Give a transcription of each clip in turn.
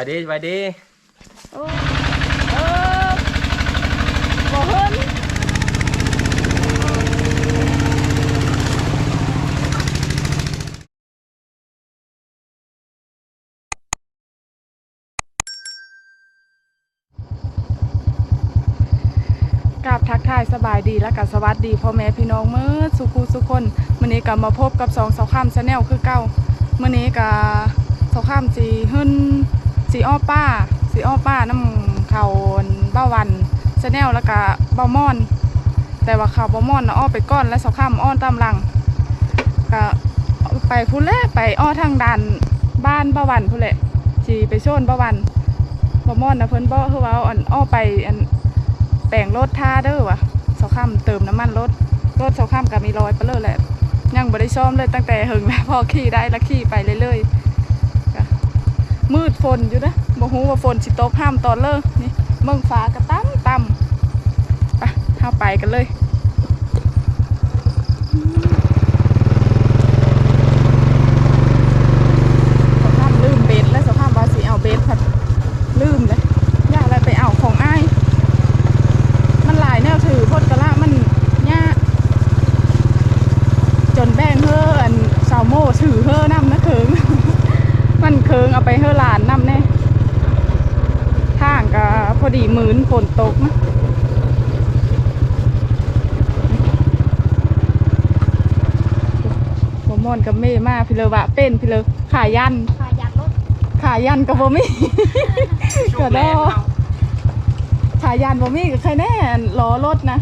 วัสดีสวัสดีโอ้เออบ่เฮินกับทักทายสบายดีและกับสวัสดีพ่อแม่พี่น้องเมื่อสุขูสุคนมื้อนี้ก็มาพบกับสองสาวข้ามชาแนลคือเก่ามื้อนี้ก็สาวข้ามสีหึ่น สีอ้อป้าสีอ้อป้าน้ำเขาเบ้าวันชาแนลแล้วก็เบ้ามอน แต่ว่าเขาวเบ้ามอนนะอ้อไปก้อนและสาวข้ามอ้อนตามหลังก็ไปพุ่นแหละไปอ้อทางด่านบ้านเบ้าวันพุ่นแหละสีไปโซนเบ้าวันเบ้ามอนนะเพิ่นบ่คือว่าอันอ้อไปอันแปลงรถท่าเด้อวะสาข้ามเติมน้ำมันรถรถสาข้ามก็มีรอยไปเลยแหละยังบ่ได้ซ่อมเลยตั้งแต่หึงแล้วพอขี่ได้แล้วขี่ไปเรื่อยๆ มืดฝนอยู่นะบ่ฮู้ว่าฝนสิตกห้ามตอนเลิกนี่เมืองฟ้าก็ต่ำต่ำไปเข้าไปกันเลยเสาข้ามลืมเบสแล้วเสาข้ามว่าสิเอาเบสผัดลืมเลยอยากอะไรไปเอาของอ้าย มันหลายแนวถือพดกะละมันยากจนแบ่งเฮออันสาวโม่ถือเฮอนำนะเคิง มันเคิงเอาไปเฮอหลานนำแน่ทางก็พอดีหมื่นฝนตกนะหัว มอนกับเม่มาพี่เลอวะเป็นพี่เลอขายัน ขายยัดรถขายันกับบ่มีก็ดอฉายานบ่มีกับใครแน่ล้อรถนะ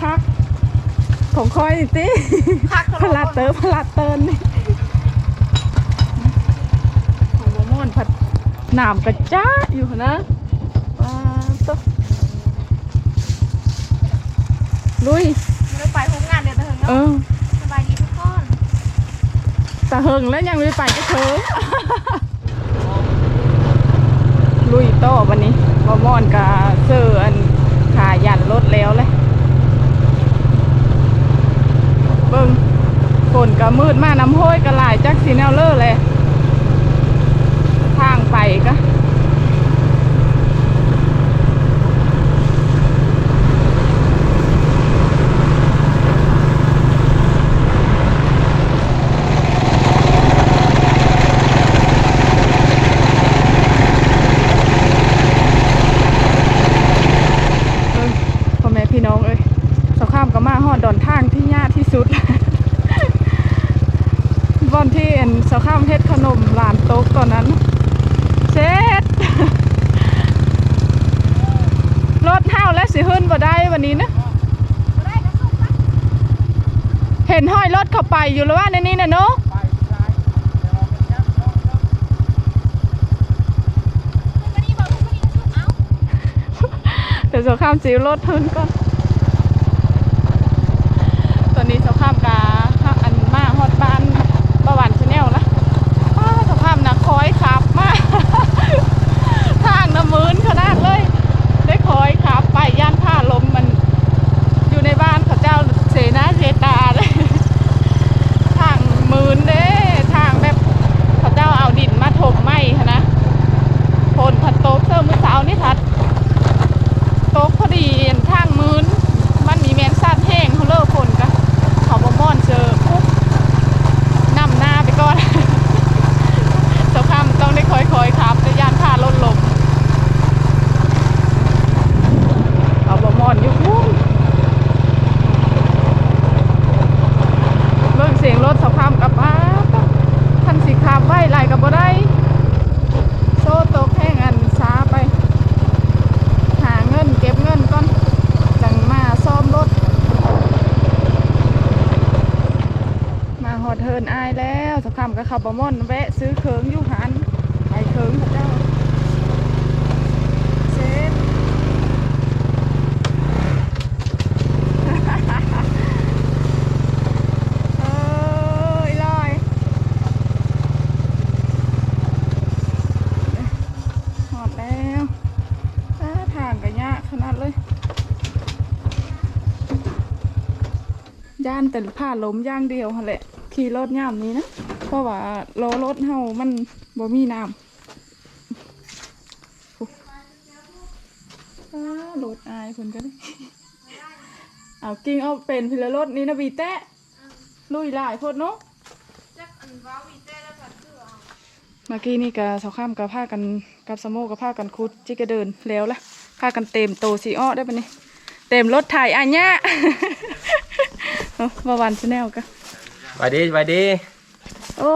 พักของคอยนี่ติพักพลัดเตอร์พลัดเติร์นนี่ของบ่ม่วนผัดหนามกระจ้าอยู่นะว้าวตุ๊ลุย ไม่ได้ไปพบงานเดี๋ยวจะถึงเอเนาะอ สบายดีทุกคน แต่เฮงแล้วยังไม่ไปก็เถิงลุยต่อวันนี้บอมอนกับเสื้ออันขายันรถแล้วเลยเบิ้งฝนก็มืดมากน้ำห้อยก็หลายจักสีแนวเลอร์เลย ทางไปก็เอ้ยพ่อแม่พี่น้องเอ้ยสข้ามก็มาฮอดดอนทางที่ยากที่ สุดบอนที่เอ็นสข้ามเฮ็ดขนมหลานโต๊กตอนนั้นเซ็ตรถห้าและสิเฮิรนบ่ได้วันนี้นะเห็นห้อยรถเข้าไปอยู่แล้วว่าในนี้นะเนาะขึ้นมานี่บอะเดี๋ยวสข้ามจิวรถเฮิรนก่อนตอนนี้สข้ามกาอันมาฮอดบ้านประวันชาแนลนะอ้าวสภาพนะคอยขับมาก ทางน้ำมืนขนาดเลย ได้คอยขับไปย่านผ้าลมมัน อยู่ในบ้านเขาเจ้าเสนาเสตาเลย ทางมืนเด้ทางแบบเขาเจ้าเอาดินมาถมไหมหั้นนะฝนพัดตกเสื้อมือสาวนี่ทัดตกพอดีทางมืนมันมีแมนซาดแห้งเขาเลิกฝนกันเขาบอม่อนเจอปุ๊บนำหน้าไปก่อน สภาพต้องได้คอยๆครับจะย่านผ้าลดลมเอาบอม่อนอยู่พุ่ง เบิ่งเสียงรถสภาพกับมาทันสิขับไว้ไหลกับบ่ได้ โซ่ตกแห้งอันช้าไป หาเงินเก็บเงินก่อน จังมาซ่อมรถ มาหอดเทินอายแล้ว ขับบ่ม่อนแวะซื้อเคิงอยู่หันไปเคิงพระเจ้าเซ็ตเอ้ยลอยหอดแล้วอ้าทางกันยากขนาดเลย ย่านแต่ผ้าล้มย่างเดียวแหละขี่รถย่ามนี้นะ พราะว่าล้อรถเฮามันบ่มีน้ำรถอายคนก็นด้เอากิ้งเอาเป็นพิลรถนี่นะบีเตะลุยหลายโคตรเนาะเมื่อกี้นี่กับสาวข้ามกับผ้ากันกับสมโมกับผ้ากันคุดจิกระเดินแล้วละผ้ากันเต็มโตสีอ้อได้ปะนี่เต็มรถถ่ายอันเนี้ยมาวันชาแนลกัะไปดีไปดี โอ้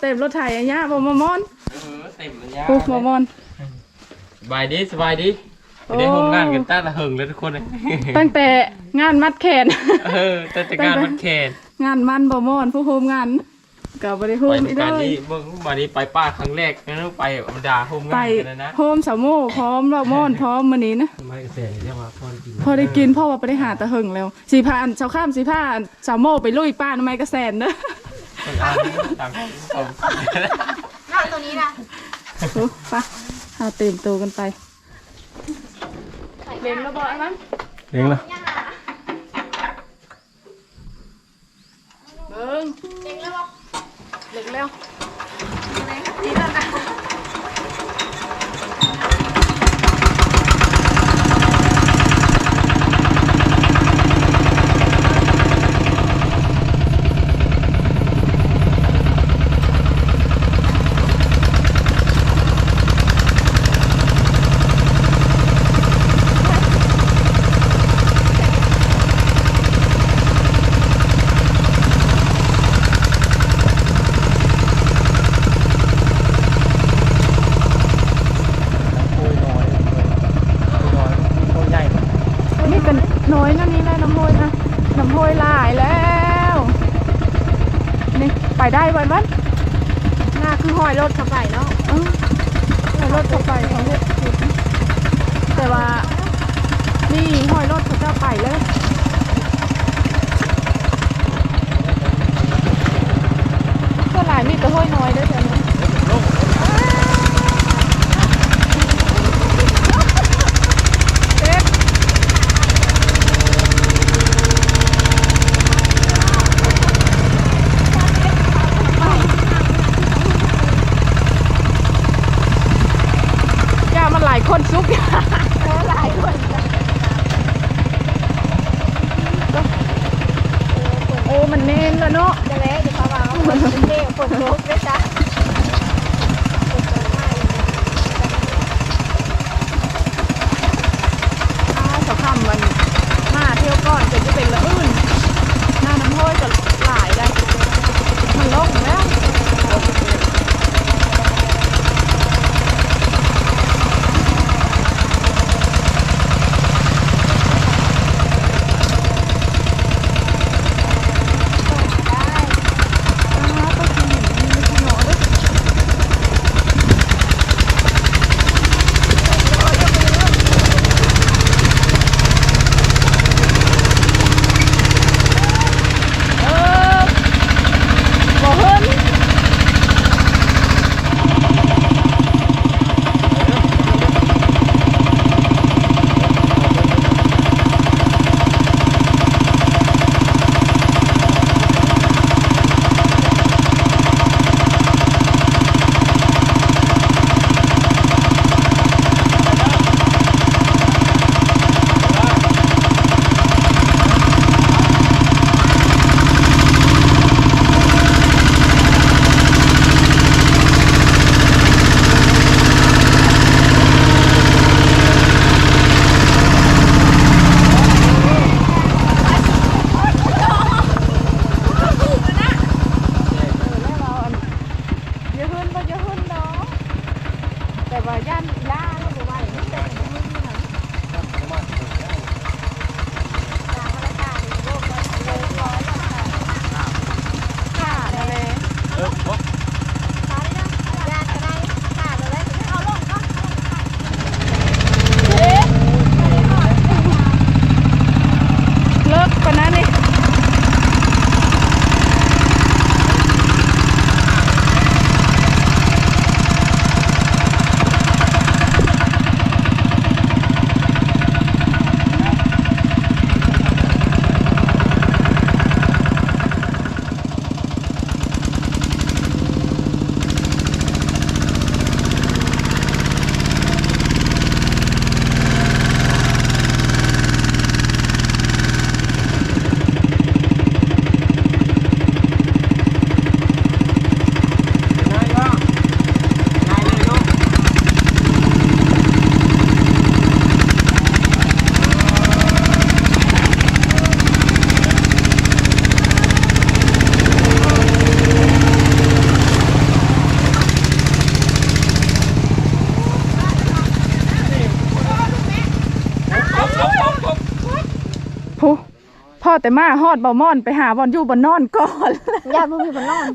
เต็มรถถ่ายอันเนี้ยบ่มามอนเออเต็มเลยยาปุ๊บมามอน สบายดีสบายดีโอ้ไปได้โฮมงานกันตั้งแต่หึงเลยทุกคนเลยตั้งแต่งานมัดแขน เออตั้งแต่การมันแคนงานมันบ่มอนผู้โฮมงานกับบริโฮไปมอีกเลการยนี้เมื่อวันนี้ไปป้าครั้งแรกแล้วไปธรรมดาโฮมไปงานกันนะนะโฮมสามโมพร้อมเรามอนพร้อมมื้อนี้นะทำไมกระแสเรียกว่าพ่อจริงพอได้กินพ่อว่าไปได้หาตะหึงแล้วสีพาอันชาวข้ามสีผ้าสามโมไปลุยป้าทำไมกระแสนเด้อค นอ่านต่างผมนอกตัวนี้นะโอ้ไปะหาเต็มตัวกันไปเล่นระบอกนั้นเลี้ยงเหรอยังอะเบิ้งเด็กแล้วบอกเล็กแล้ว อะไรนี่แล้วนะ โอ้ยน้อยน้อยโอ้ยใหญ่ นี่กันน้อยนั่นนี่ได้น้ำโหยนะน้ำโหยหลายแล้วนี่ไปได้วันวัน หน้าคือหอยรถเข้าไปเนาะ เออเอารถเข้าไปเขาเฮ็ดผิดนะแต่ว่านี่ห้อยรถเขาเจ้าไปเลย ห้อยน้อยด้วยเถอะ พ่อแต่มาฮอดบ่ม่อนไปหาบ่อนอยู่บ่นอนก่อนญาติบ่มีบ่นอน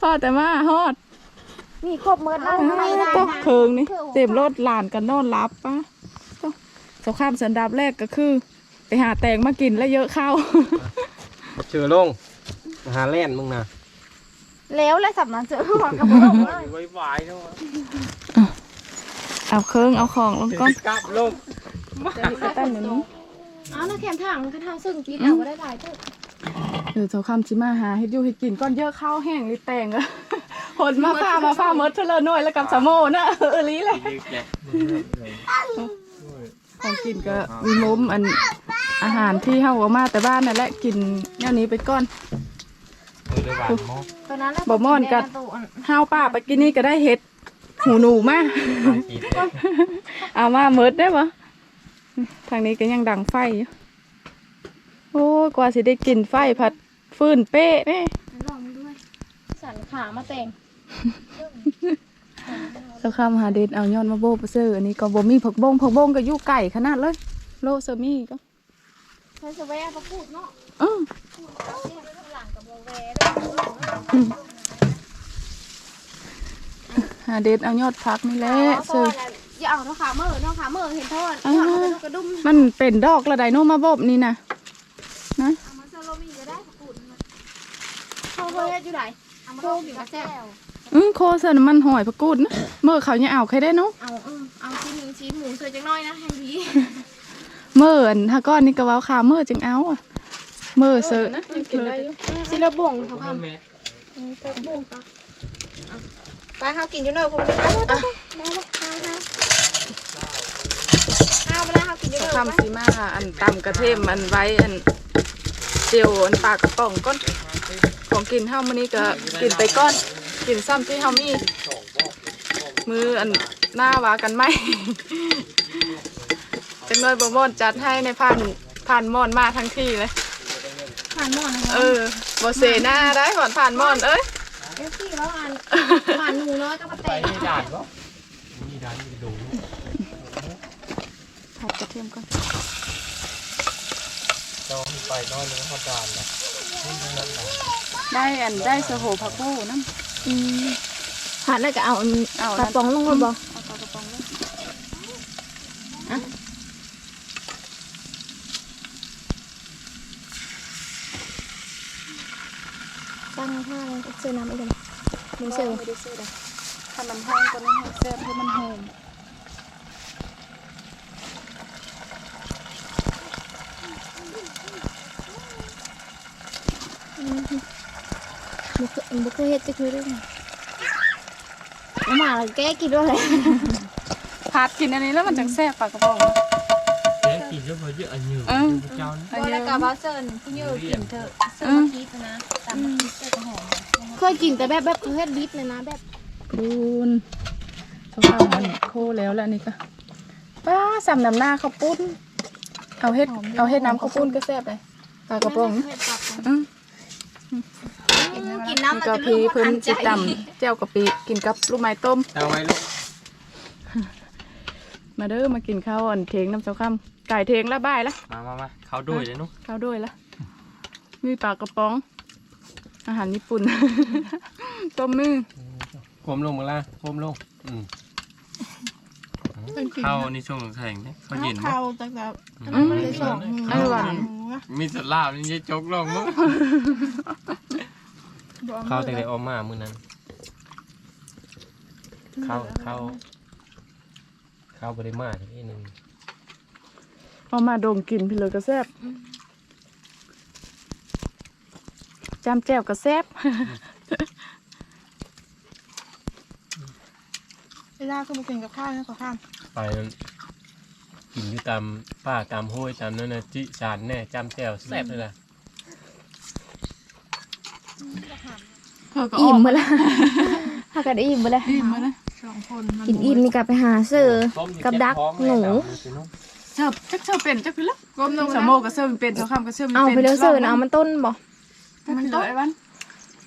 พ่อแต่มาฮอดมีครบเมิดแล้วไม่ได้ก็นะเคืองนี่เต็มรถหลานกันนอนรับปะต้องสงครามสันดับแรกก็คือ ไปหาแตงมากินแล้วเยอะเข้าเชื่อลงหาแล่นมึงนะแล้วแล้วสับนั้นเจอหัวกับบ่ลงเลยไว้ไว้เนาะเอาเครื่องเอาของลงก่อนกลับลงจะมีกระตั้นอย่างนี้เอาแล้วแคมทางมันก็ทางซึ่งปีเอาบ่ได้หลายเด้อเออสงครามจิมาหาเฮ็ดอยู่เฮ็ดกินก้อนเยอะข้าวแห้งนี่แตงอะหดมาฟ้ามาฟ้าเมดเทเลน้อยแล้วกับสามโมนะเออลีเลยของกินก็มีมุมอันอาหารที่เฮาเอามาแต่บ้านนั่นแหละกินแนวนี้ไปก่อนเออได้บาดหมอตอนนั้นแล้วบ่ม่อนกัดห้าวป้าไปกินนี่ก็ได้เห็ดหูหนูมาบาดกีดเลยเอามาเมิดได้ปะ ทางนี้ก็ยังดังไฟอยู่โอ้ยกว่าสิได้กินไฟผัดฟืนเป๊ะเน่ลองมึงด้วย สันขามาแต่งสาคำหาเด็ดเอายอดมาโบไปซื้ออันนี้ก็บ่มีผักบงผักบงก็อยู่ไก่ขนาดเลย โลเซอมี่ก็ใช้สแวร์ประพูดเนาะอือหลังกับโบแวร์ด้วยหาเด็ดเอายอดพักนี่แหละพอซื้อแล้ว อย่าเอาเนาะขาเมื่อเนาะขาเมื่อเห็นโทษอ่าเอาไปกระดุมมันเป็นดอกละไดโนมาบบนี่นะนะเอามาเซโลมีก็ได้ประพูดเขาเฮ็ดอยู่ไหนเอามาโคกินกระแซ่บอือโคเซนมันหอยผักกูดนะเมื่อเขาเนี่ยเอาใครได้เนาะเอาเออเอาชิ้นหนึ่งชิ้นหมูสวยจังน้อยนะแฮงดีเมื่ออันถ้าก้อนนี่ก็เว้าขาเมื่อจึงเอาอะเมื่อเซอนะกินได้ชิ้นละบ่งเขาทแม่ำไปเขากินอยู่เนอะผมไปแล้วเอาเอาไป แล้วเขากินอยู่เนอะทำซีมาค่ะอันตำกระเทียมอันไว้อันเจียวอันปลากระป๋องก้อนของกินเท่ามื้อนี้ก็กินไปก้อนกินซ้ำที่เฮามีมืออันหน้าวากันไหมจังเลยบ่ม่อนจัดให้ในผ่านผ่านม่อนมาทั้งที่เลยผ่านหม้อนะเออบ่เสหน้าได้ก่อนผ่านม่อนเอ้ยเอฟซี่แล้วอ่านผ่านหนูน้อยก็มาไปเตะนี่ด่านวะนี่ด่านนี่ดูผัด กระเทียมก่อนจองไปนอนนึงเขาด่านนะนี่นั่นด่านได้อันได้สโหผักบู้น้ผ่านแล้วก็เอาอันำเอากระป๋องลงมาบ่เอาปลากระป๋องลงตั้งท่าเลยเสื้อน้ำอีกแล้วมีเสื้อไม่ได้ซื้อเลยถ้ามันแห้งก็ไม่ให้แซ่บให้มันหอม บุกบุกเฮ็ดจะคือเรื่องมาแล้วแกกินด้วยเลยผัดกินอันนี้แล้วมันจังแซ่บปลากระป๋องเจ๊กินเยอะเยอะอันเยอะเจ้านี่อันก็นี้แล้วก็บาเซิร์นพี่ยืกินเถอะเซิร์นคิดนะตามคิดเสื้อหอมเคยกินแต่แบบแบบเขาเฮ็ดดิบเลยนะแบบคูณเขาข้าวมันโคแล้วแล้วนี่ก็ป้าสำน้ำหน้าข้าวปุ้น เอาเฮ็ดเอาเฮ็ดน้ำข้าวปุ้นก็แซ่บเลยปลากระป๋องอืมกิน น้ำมันก็จะพีไม่เพิ่นทันใจจิตำเจ้ากะปิกินกับลูกไม้ต้ม เอาไว้ลูกมาเด้อมากินข้าวอ่อนเทงน้ำเจ้าข้ามไก่เทงละบ่ายละมามามาเขาด้วยเลยนุ๊กข้าวด้วยละมีปลากระป๋อง อาหารญี่ปุ่น ต้มมือโคมลงมาละโคมลงอืมเข้านี่ช่วงแข่งเนี่ยเขาเย็นมั้ยตั้งแต่อืมอร่อยมีสลาบนี่จะจกลงมั้ง เข้าแต่ได้ออกมามื้อนั้น เข้าเข้าเข้าบริมาทีหนึ่งเอามาดมกินพี่เลยก็แซ่บจำแจ่วก็แซ่บเวลาก็มากินกับข้าวนะขอข้ามไปกินอยู่ตามป้าตามห้วยตามนั่นนะจิสารแน่จำแจ่วแซ่บเลยล่ะ อิ่มมาแล้วถ้ากันอิ่มมาแล้วอิ่มมาเลยกินอิ่มนี่กลับไปหาเสือกับดักหนู เสิร์ฟจักเสิร์ฟเป็นจักคือละก้มลงสมโมก็เสิร์ฟเป็นเจ้าข้ามก็เสิร์ฟเอาไปเลยเสือนะเอามันต้นบ่มันต้นไอ้วัน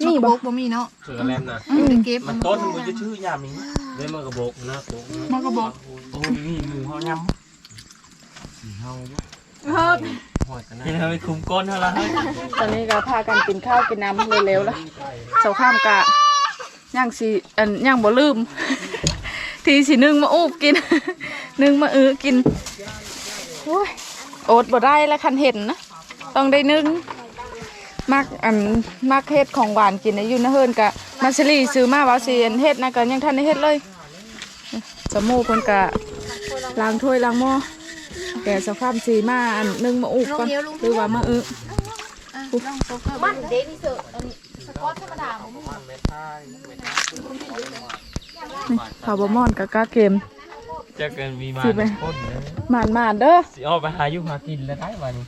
นี่บ่บ่มีเนาะเสือแลมนะจะเก็บมันต้นมันจะชื่อยามิงเลยมันกระบอกนะโบกมันก็บอกโอ้ยนี่หมูเขายำสีเฮาเฮ้ยหัวกั นนะยังทำไปคุมก้นเท่าไรตอนนี้ก็พากันกินข้าวกินน้ำเร็วๆแล้วเสาข้ามกะย่างสีอันย่างบ่ลืม ทีสีนึ่งมาอูบกิน นึ่งมาอื้อกินโอ้ยโอดบ่ได้แล้วคันเห็นนะต้องได้นึ่งมักอันมักเฮ็ดของหวานกินในยู่นเฮิรนกะมาซิลีซื้อมาว่าสิอันเฮ็ดนะก็ยังทันได้เฮ็ดเลยสมูเพิ่นกะล้างถ้วยล้างหม้อ แกสภาพสีมาอันนึ่งมาอูบก่อนหรือว่ามาอื้อมันเดนี่เสืออันนี้สกอตธรรมดาผมข่าวบะมอนกับกาเกมจะเกินมีมาสิไปก้นนะหมานหมานเด้อสิออกไปหาอยู่หากินแล้วได้วันนี้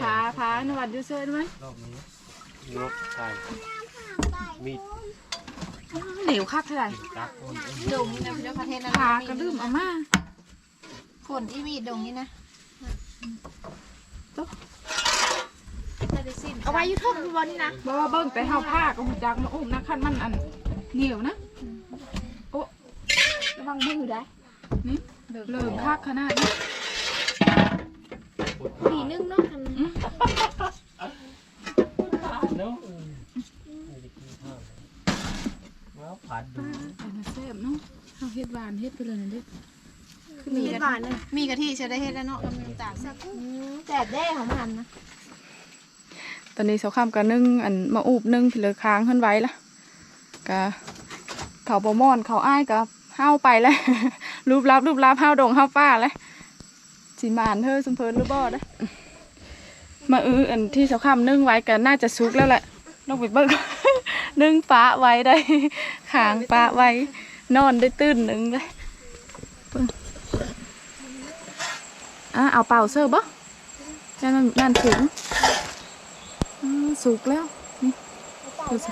ผาผานวัดอยู่เซ่ไหมยกใส่มีด เหนียวคักเท่าไหร่ตักคนดงนี่นะพี่เจ้าประเทศนั้นผากระลืมเอามาฝนที่มีดงนี่นะเอาไว้ยูทูบพี่บอลนี่นะบ่ว่าเบิ่งแต่เฮาผ้าก็หูจักมาอุ้มนะคันมันอันเหนียวนะโอ้ระวังมือได้นี่เริ่มคักขนาดนี้ผีนึ่งเนาะ แล้วผัดดูอันนั้นแซ่บเนาะเฮาเฮ็ดหวานเฮ็ดไปเลยนั่นเด้มีกะทิมีกะทิเชื่อได้เฮ็ดแล้วเนาะกับน้ำตาลแต่แด้ของมันนะตอนนี้เสาข้ามก็นึ่งอันมาอูบนึ่งพี่เลยค้างขึ้นไว้ละก็เขาบ่มอนเขาอ้ายก็เฮาไปแล้วรูปลับรูปลับเฮาดงเฮาป้าแล้วสิมานเธอสมเพินรือบ่เด้อมาอื้ออันที่เสาข้ามนึ่งไว้ก็น่าจะสุกแล้วแหละลองไปเบิ่งนึ่ งปลาไว้ได้ขางปลาไว้ นอนได้ตื่นหนึ่งเลยเบิ่งอะเอาเป่าเสิร์ฟบ่นั่นมันนั่นถึงอืมสุกแล้ว นี่ดูสิ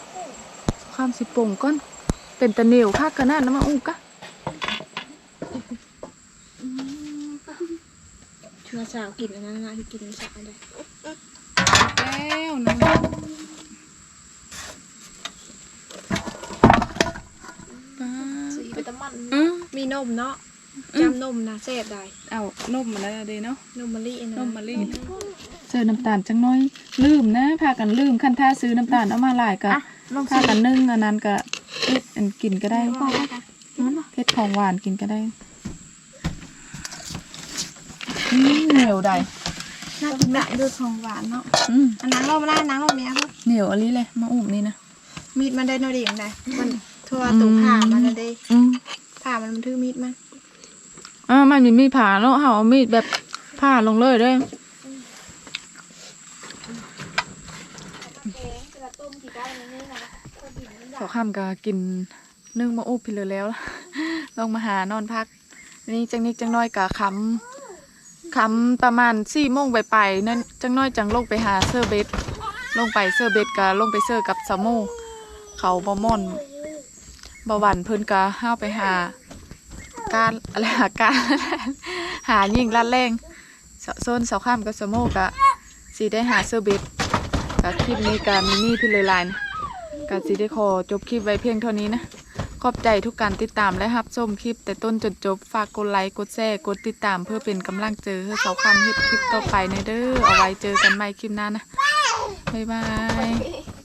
ข้ามสิโป่งก้อน เป็นตะเหนียวคักขนาดนั้นมาอุ้กะชัวสาวกินอันนั้นนะที่กินสาวได้แล้วนึงปลา สีไปตะมันอืมมีนมเนาะจำนมนะเสพได้เอานมมาแล้วเด้เนาะนมมะลินะนมมะลิเจอน้ำตาลจังน้อยลืมนะพากันลืมคันท่าซื้อน้ำตาลเอามาหลายกะลองพากันนึ่งอันนั้นกะเฮ็ดอันกินก็ได้พอได้ค่ะนั่นปะเฮ็ดของหวานกินก็ได้อืมเหนียวใดน่ากินแบบดูของหวานเนาะอืมอันนังเราไม่ได้นังเราเนี้ยครับเหนียวอันนี้เลยมาอุ้มนี่นะมีดมันได้โนดีอย่างไรมัน ทั่วตุ่มผ่ามันได้อืมผ่ามันมันถือมีดมันอ่ามันมีมีดผ่าแล้วเฮาเอามีดแบบผ่าลงเลยเด้อขอข้ามก็กินนึ่งมาอุบพิเลยแล้ว ลงมาหานอนพัก นี่จังนิดจังน้อยกะคำคำประมาณสี่โมงไปไปๆนั่นจังน้อยจังลงไปหาเซอร์เบสลงไปเซอร์เบสกะลงไปเซอร์กับสามโมเขาบอมอน บหวันเพิ่นกะห้าวไปหาการอะไรหาการหายิงลัดแรงโซนเสาข้ามกับสมโมกะสีได้หาเซอร์เบสกับคลิปนี้กะมินี่พิเลยไลน์นะกะสีได้ขอจบคลิปไว้เพียงเท่านี้นะขอบใจทุกการติดตามและรับชมคลิป แต่ต้นจนจบฝากกดไลค์กดแชร์กดติดตามเพื่อเป็นกำลังเจอให้เสาคำเฮ็ดคลิปต่อไปในเด้อเอาไว้เจอกันใหม่คลิปหน้านะบ๊ายบาย